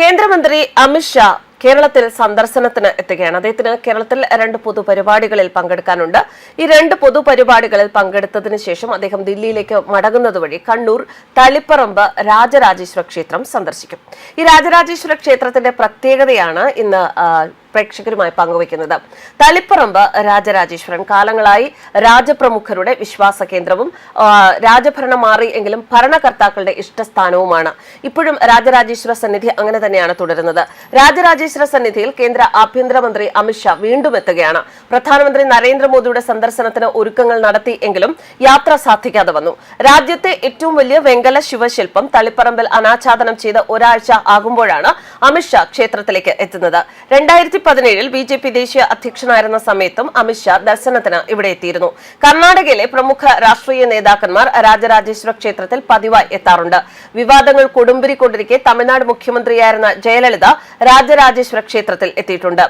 കേന്ദ്രമന്ത്രി അമിത്ഷാ കേരളത്തിൽ സന്ദർശനത്തിന് എത്തുകയാണ്. അദ്ദേഹത്തിന് കേരളത്തിൽ രണ്ട് പൊതുപരിപാടികളിൽ പങ്കെടുക്കാനുണ്ട്. ഈ രണ്ട് പൊതുപരിപാടികളിൽ പങ്കെടുത്തതിനു ശേഷം അദ്ദേഹം ദില്ലിയിലേക്ക് മടങ്ങുന്നത് വഴി കണ്ണൂർ തളിപ്പറമ്പ് രാജരാജേശ്വര ക്ഷേത്രം സന്ദർശിക്കും. ഈ രാജരാജേശ്വര ക്ഷേത്രത്തിന്റെ പ്രത്യേകതയാണ് ഇന്ന് പ്രേക്ഷകരുമായി പങ്കുവയ്ക്കുന്നത്. തളിപ്പറമ്പ് രാജരാജേശ്വരൻ. കാലങ്ങളായി രാജപ്രമുഖരുടെ വിശ്വാസ കേന്ദ്രവും രാജഭരണം മാറി എങ്കിലും ഭരണകർത്താക്കളുടെ ഇഷ്ടസ്ഥാനവുമാണ്. ഇപ്പോഴും രാജരാജേശ്വര സന്നിധി അങ്ങനെ തന്നെയാണ് തുടരുന്നത്. രാജരാജേശ്വര സന്നിധിയിൽ കേന്ദ്ര ആഭ്യന്തരമന്ത്രി അമിത്ഷാ വീണ്ടും എത്തുകയാണ്. പ്രധാനമന്ത്രി നരേന്ദ്രമോദിയുടെ സന്ദർശനത്തിന് ഒരുക്കങ്ങൾ നടത്തി എങ്കിലും യാത്ര സാധിക്കാതെ വന്നു. രാജ്യത്തെ ഏറ്റവും വലിയ വെങ്കല ശിവശില്പം തളിപ്പറമ്പിൽ അനാച്ഛാദനം ചെയ്ത് ഒരാഴ്ച ആകുമ്പോഴാണ് അമിത്ഷാ ക്ഷേത്രത്തിലേക്ക് എത്തുന്നത്. രണ്ടായിരത്തി പതിനേഴിൽ ബി ജെ പി ദേശീയ അധ്യക്ഷനായിരുന്ന സമയത്തും അമിത്ഷാ ദർശനത്തിന് ഇവിടെ എത്തിയിരുന്നു. കർണാടകയിലെ പ്രമുഖ രാഷ്ട്രീയ നേതാക്കന്മാർ രാജരാജേശ്വര ക്ഷേത്രത്തിൽ പതിവായി എത്താറുണ്ട്. വിവാദങ്ങൾ കൊടുമ്പിരിക്കൊണ്ടിരിക്കെ തമിഴ്നാട് മുഖ്യമന്ത്രിയായിരുന്ന ജയലളിത രാജരാജേശ്വര ക്ഷേത്രത്തിൽ എത്തിയിട്ടുണ്ട്.